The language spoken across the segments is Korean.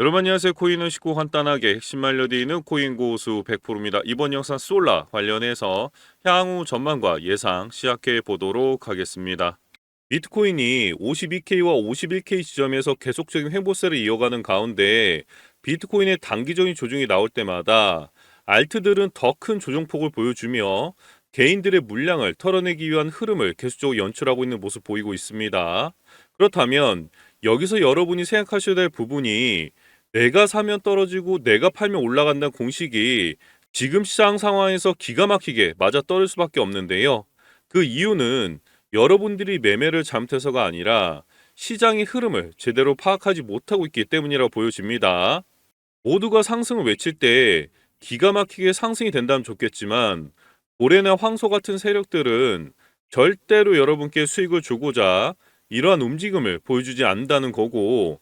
여러분 안녕하세요. 코인은 쉽고 간단하게 핵심 알려드리는 코인 고수 100%입니다. 이번 영상 솔라 관련해서 향후 전망과 예상 시작해 보도록 하겠습니다. 비트코인이 52K와 51K 지점에서 계속적인 횡보세를 이어가는 가운데 비트코인의 단기적인 조정이 나올 때마다 알트들은 더 큰 조정폭을 보여주며 개인들의 물량을 털어내기 위한 흐름을 계속적으로 연출하고 있는 모습 보이고 있습니다. 그렇다면 여기서 여러분이 생각하셔야 될 부분이 내가 사면 떨어지고 내가 팔면 올라간다는 공식이 지금 시장 상황에서 기가 막히게 맞아 떨어질 수밖에 없는데요. 그 이유는 여러분들이 매매를 잘못해서가 아니라 시장의 흐름을 제대로 파악하지 못하고 있기 때문이라고 보여집니다. 모두가 상승을 외칠 때 기가 막히게 상승이 된다면 좋겠지만 고래나 황소 같은 세력들은 절대로 여러분께 수익을 주고자 이러한 움직임을 보여주지 않는다는 거고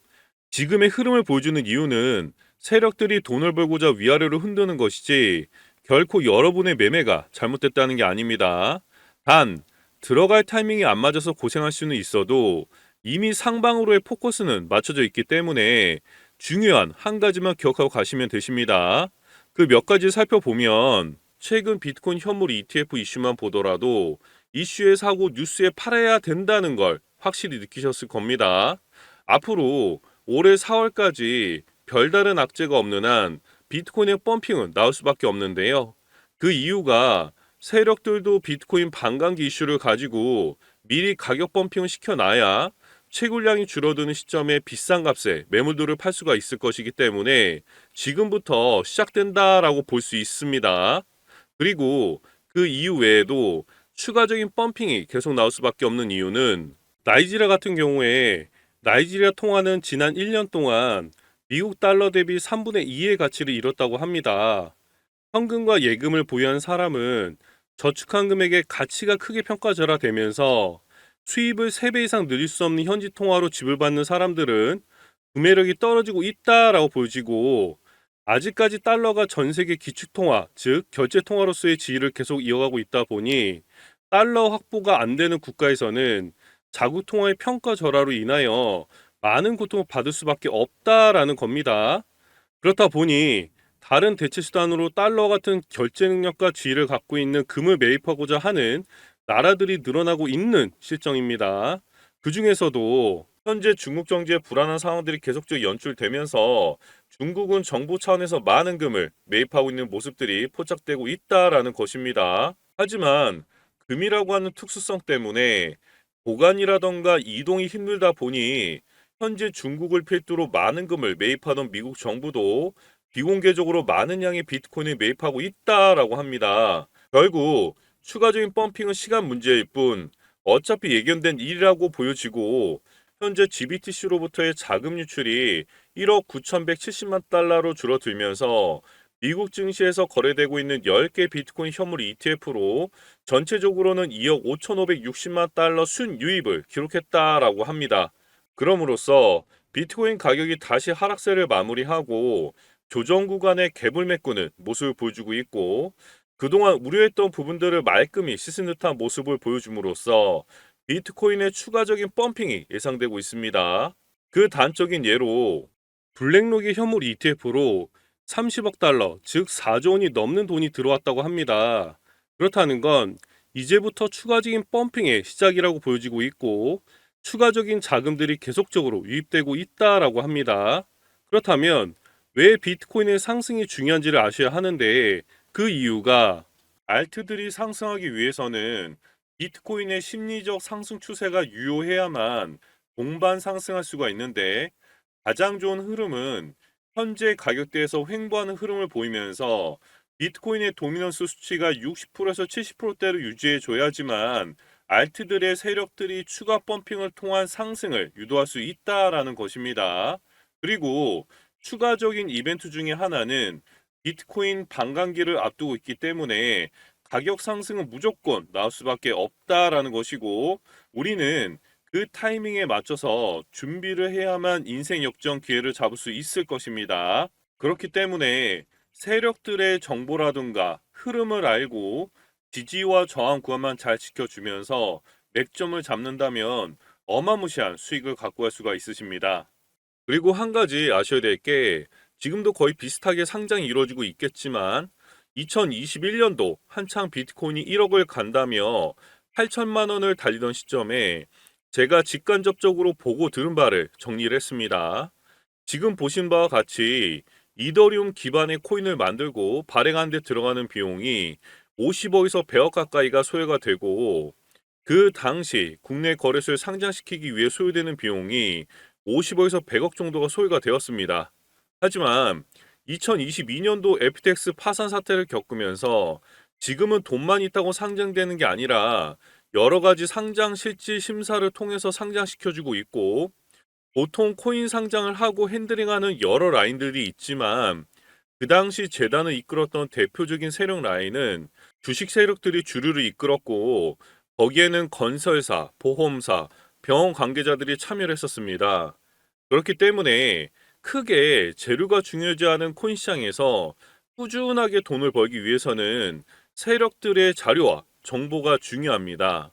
지금의 흐름을 보여주는 이유는 세력들이 돈을 벌고자 위아래로 흔드는 것이지 결코 여러분의 매매가 잘못됐다는 게 아닙니다. 단 들어갈 타이밍이 안 맞아서 고생할 수는 있어도 이미 상방으로의 포커스는 맞춰져 있기 때문에 중요한 한 가지만 기억하고 가시면 되십니다. 그 몇 가지 살펴보면 최근 비트코인 현물 ETF 이슈만 보더라도 이슈에 사고 뉴스에 팔아야 된다는 걸 확실히 느끼셨을 겁니다. 앞으로 올해 4월까지 별다른 악재가 없는 한 비트코인의 펌핑은 나올 수밖에 없는데요. 그 이유가 세력들도 비트코인 반감기 이슈를 가지고 미리 가격 펌핑을 시켜놔야 채굴량이 줄어드는 시점에 비싼 값에 매물들을 팔 수가 있을 것이기 때문에 지금부터 시작된다라고 볼 수 있습니다. 그리고 그 이유 외에도 추가적인 펌핑이 계속 나올 수밖에 없는 이유는 나이지리아 같은 경우에 나이지리아 통화는 지난 1년 동안 미국 달러 대비 3분의 2의 가치를 잃었다고 합니다. 현금과 예금을 보유한 사람은 저축한 금액의 가치가 크게 평가절하되면서 수입을 3배 이상 늘릴 수 없는 현지 통화로 지불받는 사람들은 구매력이 떨어지고 있다라고 보여지고 아직까지 달러가 전 세계 기축 통화, 즉 결제 통화로서의 지위를 계속 이어가고 있다 보니 달러 확보가 안 되는 국가에서는 자국 통화의 평가 절하로 인하여 많은 고통을 받을 수밖에 없다라는 겁니다. 그렇다 보니 다른 대체 수단으로 달러 같은 결제 능력과 지위를 갖고 있는 금을 매입하고자 하는 나라들이 늘어나고 있는 실정입니다. 그 중에서도 현재 중국 정치의 불안한 상황들이 계속적으로 연출되면서 중국은 정부 차원에서 많은 금을 매입하고 있는 모습들이 포착되고 있다라는 것입니다. 하지만 금이라고 하는 특수성 때문에 보관이라던가 이동이 힘들다 보니 현재 중국을 필두로 많은 금을 매입하던 미국 정부도 비공개적으로 많은 양의 비트코인을 매입하고 있다라고 합니다. 결국 추가적인 펌핑은 시간 문제일 뿐 어차피 예견된 일이라고 보여지고 현재 GBTC로부터의 자금 유출이 1억 9,170만 달러로 줄어들면서 미국 증시에서 거래되고 있는 10개 비트코인 현물 ETF로 전체적으로는 2억 5,560만 달러 순유입을 기록했다라고 합니다. 그럼으로써 비트코인 가격이 다시 하락세를 마무리하고 조정 구간의 갭을 메꾸는 모습을 보여주고 있고 그동안 우려했던 부분들을 말끔히 씻은 듯한 모습을 보여줌으로써 비트코인의 추가적인 펌핑이 예상되고 있습니다. 그 단적인 예로 블랙록의 현물 ETF로 30억 달러, 즉 4조 원이 넘는 돈이 들어왔다고 합니다. 그렇다는 건 이제부터 추가적인 펌핑의 시작이라고 보여지고 있고 추가적인 자금들이 계속적으로 유입되고 있다라고 합니다. 그렇다면 왜 비트코인의 상승이 중요한지를 아셔야 하는데 그 이유가 알트들이 상승하기 위해서는 비트코인의 심리적 상승 추세가 유효해야만 동반 상승할 수가 있는데 가장 좋은 흐름은 현재 가격대에서 횡보하는 흐름을 보이면서 비트코인의 도미넌스 수치가 60%에서 70%대로 유지해 줘야지만 알트들의 세력들이 추가 펌핑을 통한 상승을 유도할 수 있다라는 것입니다. 그리고 추가적인 이벤트 중에 하나는 비트코인 반감기를 앞두고 있기 때문에 가격 상승은 무조건 나올 수밖에 없다라는 것이고 우리는 그 타이밍에 맞춰서 준비를 해야만 인생 역전 기회를 잡을 수 있을 것입니다. 그렇기 때문에 세력들의 정보라든가 흐름을 알고 지지와 저항 구간만 잘 지켜주면서 맥점을 잡는다면 어마무시한 수익을 갖고 갈 수가 있으십니다. 그리고 한 가지 아셔야 될 게 지금도 거의 비슷하게 상장이 이루어지고 있겠지만 2021년도 한창 비트코인이 1억을 간다며 8천만 원을 달리던 시점에 제가 직간접적으로 보고 들은 바를 정리를 했습니다. 지금 보신 바와 같이 이더리움 기반의 코인을 만들고 발행하는 데 들어가는 비용이 50억에서 100억 가까이가 소요가 되고 그 당시 국내 거래소에 상장시키기 위해 소요되는 비용이 50억에서 100억 정도가 소요가 되었습니다. 하지만 2022년도 FTX 파산 사태를 겪으면서 지금은 돈만 있다고 상장되는 게 아니라 여러 가지 상장 실질 심사를 통해서 상장시켜주고 있고 보통 코인 상장을 하고 핸들링하는 여러 라인들이 있지만 그 당시 재단을 이끌었던 대표적인 세력 라인은 주식 세력들이 주류를 이끌었고 거기에는 건설사, 보험사, 병원 관계자들이 참여를 했었습니다. 그렇기 때문에 크게 재료가 중요하지 않은 코인 시장에서 꾸준하게 돈을 벌기 위해서는 세력들의 자료와 정보가 중요합니다.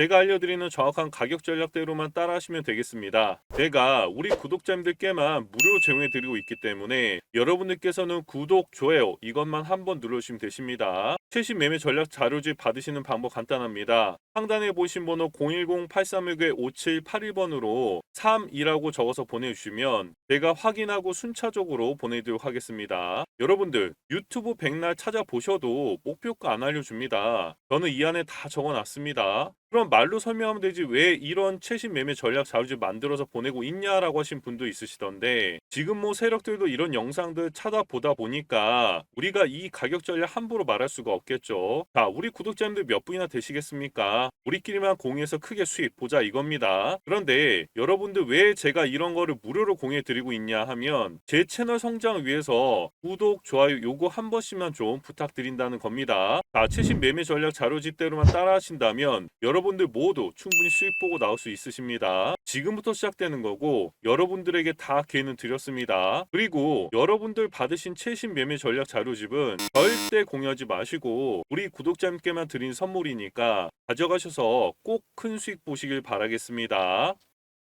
제가 알려드리는 정확한 가격 전략대로만 따라 하시면 되겠습니다. 제가 우리 구독자님들께만 무료로 제공해드리고 있기 때문에 여러분들께서는 구독, 좋아요 이것만 한번 눌러주시면 되십니다. 최신 매매 전략 자료집 받으시는 방법 간단합니다. 상단에 보신 번호 010-8361-5781번으로 32라고 적어서 보내주시면 제가 확인하고 순차적으로 보내드리도록 하겠습니다. 여러분들 유튜브 백날 찾아보셔도 목표가 안 알려줍니다. 저는 이 안에 다 적어놨습니다. 그럼 말로 설명하면 되지 왜 이런 최신 매매 전략 자료집 만들어서 보내고 있냐라고 하신 분도 있으시던데 지금 뭐 세력들도 이런 영상들 찾아보다 보니까 우리가 이 가격 전략 함부로 말할 수가 없겠죠. 자, 우리 구독자님들 몇 분이나 되시겠습니까? 우리끼리만 공유해서 크게 수익 보자 이겁니다. 그런데 여러분들 왜 제가 이런 거를 무료로 공유해 드리고 있냐 하면 제 채널 성장을 위해서 구독, 좋아요 요거 한 번씩만 좀 부탁드린다는 겁니다. 자, 최신 매매 전략 자료집대로만 따라 하신다면 여러분들 모두 충분히 수익 보고 나올 수 있으십니다. 지금부터 시작되는 거고 여러분들에게 다 기회는 드렸습니다. 그리고 여러분들 받으신 최신 매매 전략 자료집은 절대 공유하지 마시고 우리 구독자님께만 드린 선물이니까 가져가셔서 꼭 큰 수익 보시길 바라겠습니다.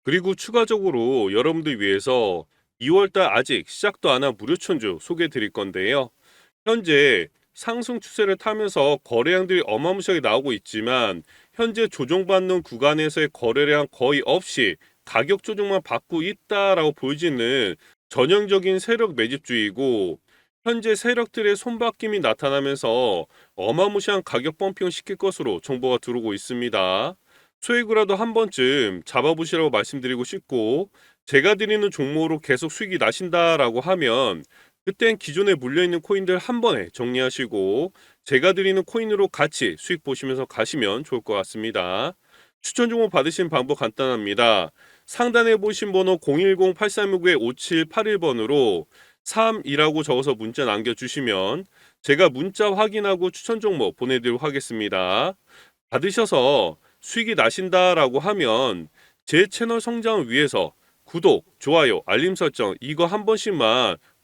그리고 추가적으로 여러분들 위해서 2월달 아직 시작도 안 한 무료 천주 소개해 드릴 건데요. 현재 상승 추세를 타면서 거래량들이 어마무시하게 나오고 있지만 현재 조정받는 구간에서의 거래량 거의 없이 가격 조정만 받고 있다라고 보여지는 전형적인 세력 매집주의고 현재 세력들의 손바뀜이 나타나면서 어마무시한 가격 펌핑을 시킬 것으로 정보가 들어오고 있습니다. 수익이라도 한 번쯤 잡아보시라고 말씀드리고 싶고 제가 드리는 종목으로 계속 수익이 나신다라고 하면 그땐 기존에 물려있는 코인들 한 번에 정리하시고 제가 드리는 코인으로 같이 수익 보시면서 가시면 좋을 것 같습니다. 추천 종목 받으신 방법 간단합니다. 상단에 보신 번호 010-8369-5781번으로 3이라고 적어서 문자 남겨주시면 제가 문자 확인하고 추천 종목 보내드리도록 하겠습니다. 받으셔서 수익이 나신다라고 하면 제 채널 성장을 위해서 구독, 좋아요, 알림 설정 이거 한 번씩만